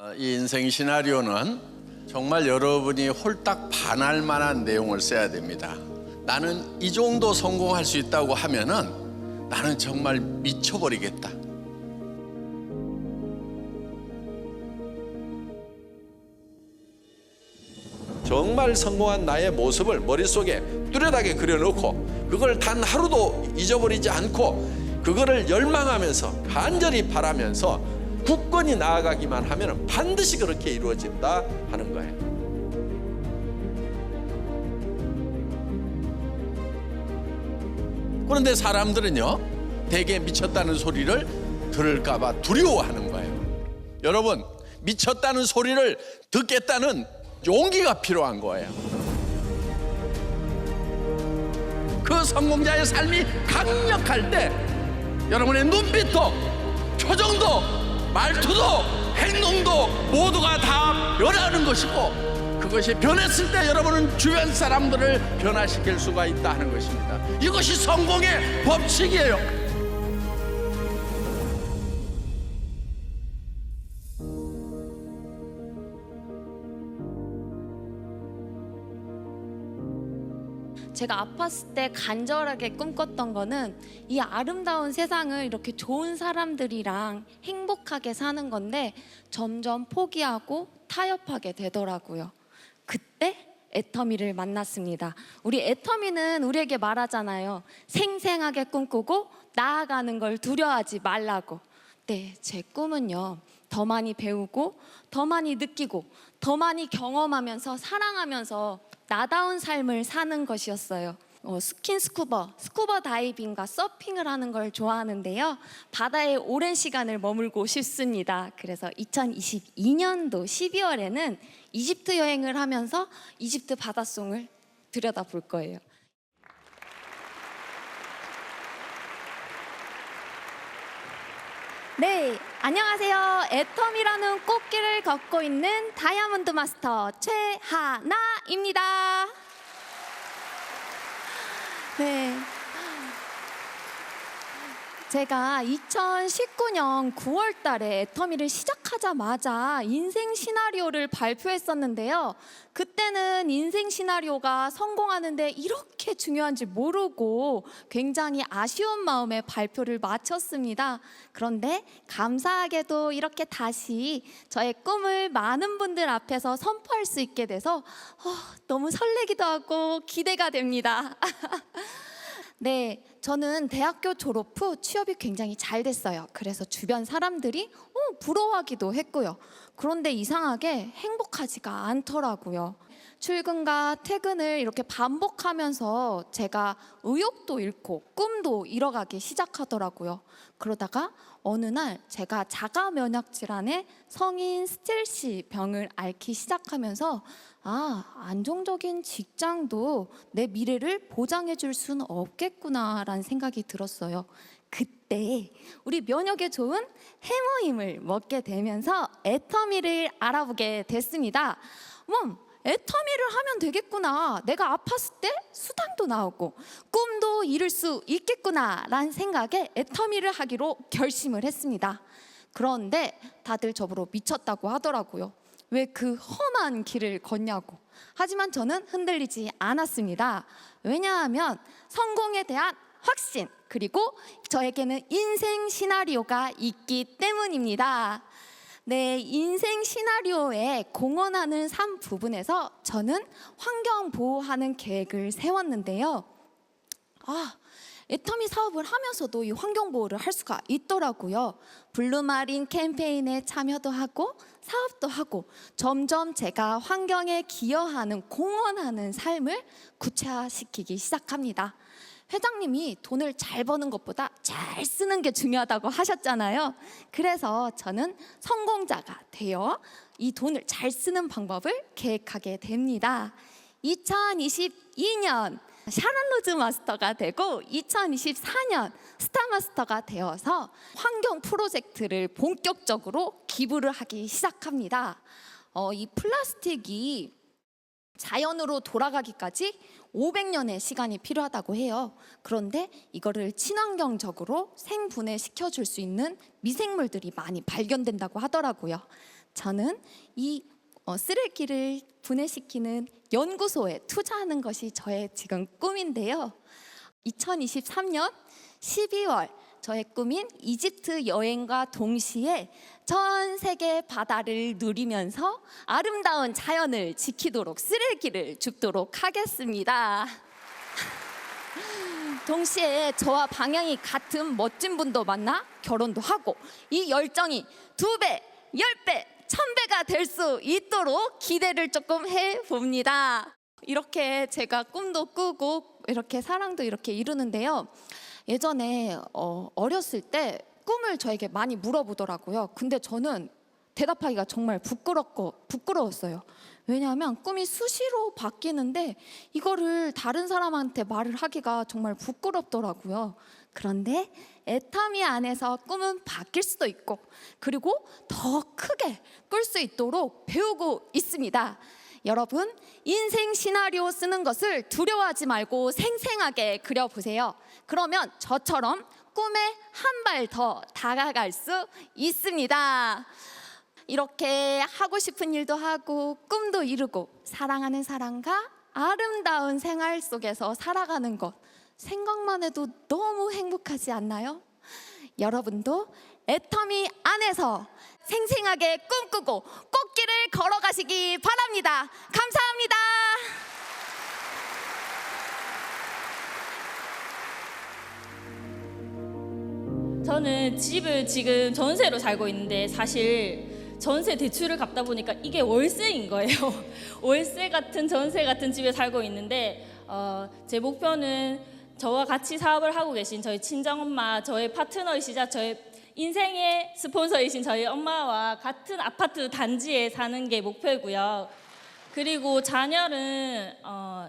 어, 이 인생 시나리오는 정말 여러분이 홀딱 반할 만한 내용을 써야 됩니다. 나는 이 정도 성공할 수 있다고 하면은 나는 정말 미쳐버리겠다. 정말 성공한 나의 모습을 머릿속에 뚜렷하게 그려놓고 그걸 단 하루도 잊어버리지 않고 그거를 열망하면서 간절히 바라면서 굳건히 나아가기만 하면 반드시 그렇게 이루어진다 하는 거예요. 그런데 사람들은요, 대개 미쳤다는 소리를 들을까봐 두려워하는 거예요. 여러분, 미쳤다는 소리를 듣겠다는 용기가 필요한 거예요. 그 성공자의 삶이 강력할 때 여러분의 눈빛도 표정도 말투도 행동도 모두가 다 변하는 것이고 그것이 변했을 때 여러분은 주변 사람들을 변화시킬 수가 있다 하는 것입니다. 이것이 성공의 법칙이에요. 제가 아팠을 때 간절하게 꿈꿨던 거는 이 아름다운 세상을 이렇게 좋은 사람들이랑 행복하게 사는 건데 점점 포기하고 타협하게 되더라고요. 그때 애터미를 만났습니다. 우리 애터미는 우리에게 말하잖아요. 생생하게 꿈꾸고 나아가는 걸 두려워하지 말라고. 네, 제 꿈은요. 더 많이 배우고, 더 많이 느끼고, 더 많이 경험하면서 사랑하면서 나다운 삶을 사는 것이었어요. 어, 스킨 스쿠버, 스쿠버 다이빙과 서핑을 하는 걸 좋아하는데요. 바다에 오랜 시간을 머물고 싶습니다. 그래서 2022년도 12월에는 이집트 여행을 하면서 이집트 바닷속을 들여다 볼 거예요. 네, 안녕하세요. 애텀이라는 꽃길을 걷고 있는 다이아몬드 마스터 최하나입니다. 네. 제가 2019년 9월 달에 애터미를 시작하자마자 인생 시나리오를 발표했었는데요. 그때는 인생 시나리오가 성공하는데 이렇게 중요한지 모르고 굉장히 아쉬운 마음에 발표를 마쳤습니다. 그런데 감사하게도 이렇게 다시 저의 꿈을 많은 분들 앞에서 선포할 수 있게 돼서 어, 너무 설레기도 하고 기대가 됩니다. 네, 저는 대학교 졸업 후 취업이 굉장히 잘 됐어요. 그래서 주변 사람들이 어, 부러워하기도 했고요. 그런데 이상하게 행복하지가 않더라고요. 출근과 퇴근을 이렇게 반복하면서 제가 의욕도 잃고 꿈도 잃어가기 시작하더라고요. 그러다가 어느 날 제가 자가 면역 질환의 성인 스텔시 병을 앓기 시작하면서 아, 안정적인 직장도 내 미래를 보장해 줄 수는 없겠구나라는 생각이 들었어요. 그때 우리 면역에 좋은 해모임을 먹게 되면서 애터미를 알아보게 됐습니다. 음, 애터미를 하면 되겠구나. 내가 아팠을 때 수당도 나오고 꿈도 이룰 수 있겠구나라는 생각에 애터미를 하기로 결심을 했습니다. 그런데 다들 저보러 미쳤다고 하더라고요. 왜 그 험한 길을 걷냐고. 하지만 저는 흔들리지 않았습니다. 왜냐하면 성공에 대한 확신, 그리고 저에게는 인생 시나리오가 있기 때문입니다. 네, 인생 시나리오에 공헌하는 삶 부분에서 저는 환경 보호하는 계획을 세웠는데요. 아, 애터미 사업을 하면서도 이 환경 보호를 할 수가 있더라고요. 블루마린 캠페인에 참여도 하고 사업도 하고 점점 제가 환경에 기여하는 공헌하는 삶을 구체화시키기 시작합니다. 회장님이 돈을 잘 버는 것보다 잘 쓰는 게 중요하다고 하셨잖아요. 그래서 저는 성공자가 되어 이 돈을 잘 쓰는 방법을 계획하게 됩니다. 2022년 샤론 로즈 마스터가 되고 2024년 스타 마스터가 되어서 환경 프로젝트를 본격적으로 기부를 하기 시작합니다. 어, 이 플라스틱이 자연으로 돌아가기까지 500년의 시간이 필요하다고 해요. 그런데 이거를 친환경적으로 생분해 시켜줄 수 있는 미생물들이 많이 발견된다고 하더라고요. 저는 이 어, 쓰레기를 분해시키는 연구소에 투자하는 것이 저의 지금 꿈인데요. 2023년 12월 저의 꿈인 이집트 여행과 동시에 전 세계 바다를 누리면서 아름다운 자연을 지키도록 쓰레기를 줍도록 하겠습니다. 동시에 저와 방향이 같은 멋진 분도 만나 결혼도 하고 이 열정이 두 배, 열 배, 천 배가 될 수 있도록 기대를 조금 해 봅니다. 이렇게 제가 꿈도 꾸고 이렇게 사랑도 이렇게 이루는데요. 예전에 어, 어렸을 때 꿈을 저에게 많이 물어보더라고요. 근데 저는 대답하기가 정말 부끄럽고 부끄러웠어요. 왜냐하면 꿈이 수시로 바뀌는데 이거를 다른 사람한테 말을 하기가 정말 부끄럽더라고요. 그런데 애터미 안에서 꿈은 바뀔 수도 있고 그리고 더 크게 꿀 수 있도록 배우고 있습니다. 여러분 인생 시나리오 쓰는 것을 두려워하지 말고 생생하게 그려보세요. 그러면 저처럼 꿈에 한 발 더 다가갈 수 있습니다. 이렇게 하고 싶은 일도 하고 꿈도 이루고 사랑하는 사람과 아름다운 생활 속에서 살아가는 것 생각만 해도 너무 행복하지 않나요? 여러분도 애터미 안에서 생생하게 꿈꾸고 꽃길을 걸어가시기 바랍니다. 감사합니다. 저는 집을 지금 전세로 살고 있는데 사실 전세 대출을 갚다 보니까 이게 월세인 거예요. 월세 같은 전세 같은 집에 살고 있는데 어, 제 목표는 저와 같이 사업을 하고 계신 저희 친정엄마, 저의 파트너이시자 저의 인생의 스폰서이신 저희 엄마와 같은 아파트 단지에 사는 게 목표이고요. 그리고 자녀는 어,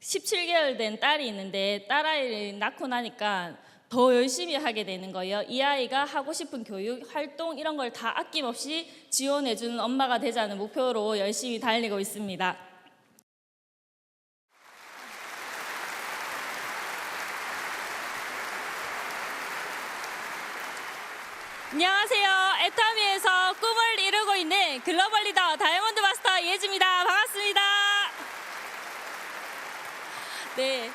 17개월 된 딸이 있는데 딸아이를 낳고 나니까 더 열심히 하게 되는 거예요. 이 아이가 하고 싶은 교육, 활동 이런 걸 다 아낌없이 지원해 주는 엄마가 되자는 목표로 열심히 달리고 있습니다. 안녕하세요. 애터미에서 꿈을 이루고 있는 글로벌 리더 다이아몬드 마스터 이혜지입니다. 반갑습니다. 네.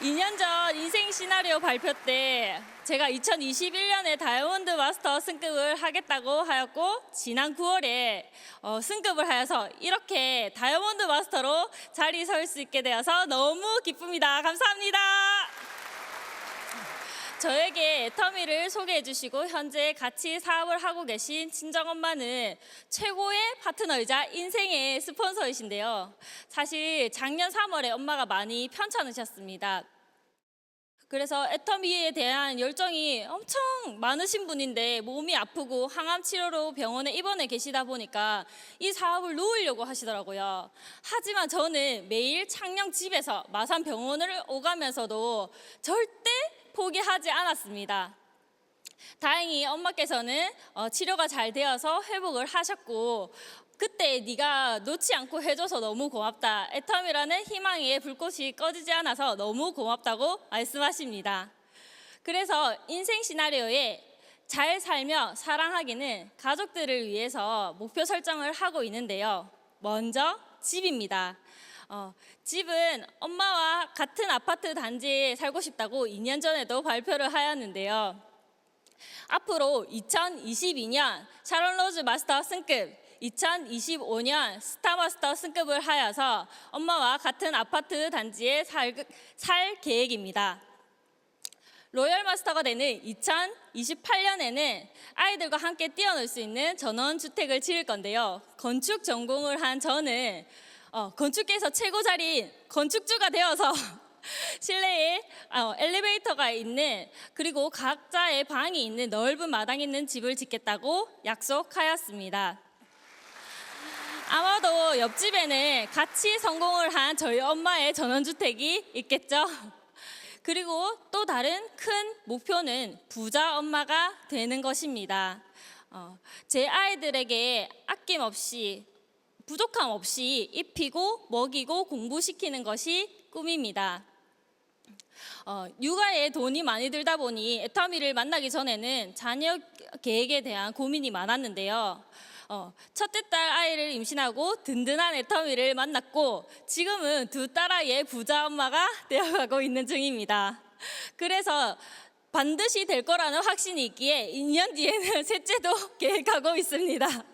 2년 전 인생 시나리오 발표 때 제가 2021년에 다이아몬드 마스터 승급을 하겠다고 하였고 지난 9월에 어, 승급을 하여서 이렇게 다이아몬드 마스터로 자리 설 수 있게 되어서 너무 기쁩니다. 감사합니다. 저에게 애터미를 소개해 주시고 현재 같이 사업을 하고 계신 친정엄마는 최고의 파트너이자 인생의 스폰서이신데요. 사실 작년 3월에 엄마가 많이 편찮으셨습니다. 그래서 애터미에 대한 열정이 엄청 많으신 분인데 몸이 아프고 항암 치료로 병원에 입원해 계시다 보니까 이 사업을 놓으려고 하시더라고요. 하지만 저는 매일 창녕 집에서 마산 병원을 오가면서도 절대 포기하지 않았습니다. 다행히 엄마께서는 어, 치료가 잘 되어서 회복을 하셨고 그때 네가 놓지 않고 해줘서 너무 고맙다. 애텀이라는 희망의 불꽃이 꺼지지 않아서 너무 고맙다고 말씀하십니다. 그래서 인생 시나리오에 잘 살며 사랑하기는 가족들을 위해서 목표 설정을 하고 있는데요. 먼저 집입니다. 어, 집은 엄마와 같은 아파트 단지에 살고 싶다고 2년 전에도 발표를 하였는데요. 앞으로 2022년 샤론 로즈 마스터 승급, 2025년 스타마스터 승급을 하여서 엄마와 같은 아파트 단지에 살, 살 계획입니다. 로열 마스터가 되는 2028년에는 아이들과 함께 뛰어놀 수 있는 전원 주택을 지을 건데요. 건축 전공을 한 저는 어, 건축계에서 최고 자리인 건축주가 되어서 실내에 어, 엘리베이터가 있는 그리고 각자의 방이 있는 넓은 마당이 있는 집을 짓겠다고 약속하였습니다. 아마도 옆집에는 같이 성공을 한 저희 엄마의 전원주택이 있겠죠. 그리고 또 다른 큰 목표는 부자 엄마가 되는 것입니다. 어, 제 아이들에게 아낌없이 부족함 없이 입히고 먹이고 공부시키는 것이 꿈입니다. 어, 육아에 돈이 많이 들다 보니 애터미를 만나기 전에는 자녀 계획에 대한 고민이 많았는데요. 어, 첫째 딸 아이를 임신하고 든든한 애터미를 만났고 지금은 두 딸아이의 부자 엄마가 되어가고 있는 중입니다. 그래서 반드시 될 거라는 확신이 있기에 2년 뒤에는 셋째도 계획하고 있습니다.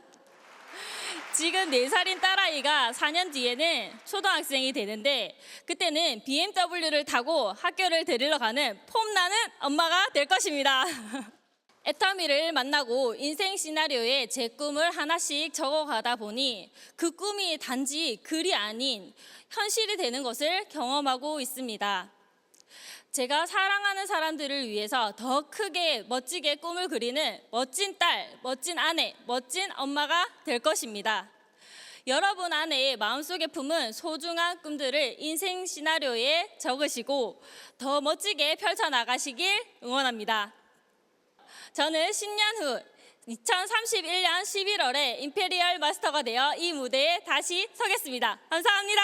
지금 4살인 딸아이가 4년 뒤에는 초등학생이 되는데 그때는 BMW를 타고 학교를 데리러 가는 폼나는 엄마가 될 것입니다. 애터미를 만나고 인생 시나리오에 제 꿈을 하나씩 적어가다 보니 그 꿈이 단지 글이 아닌 현실이 되는 것을 경험하고 있습니다. 제가 사랑하는 사람들을 위해서 더 크게 멋지게 꿈을 그리는 멋진 딸, 멋진 아내, 멋진 엄마가 될 것입니다. 여러분 안에 마음속에 품은 소중한 꿈들을 인생 시나리오에 적으시고 더 멋지게 펼쳐나가시길 응원합니다. 저는 10년 후 2031년 11월에 임페리얼 마스터가 되어 이 무대에 다시 서겠습니다. 감사합니다.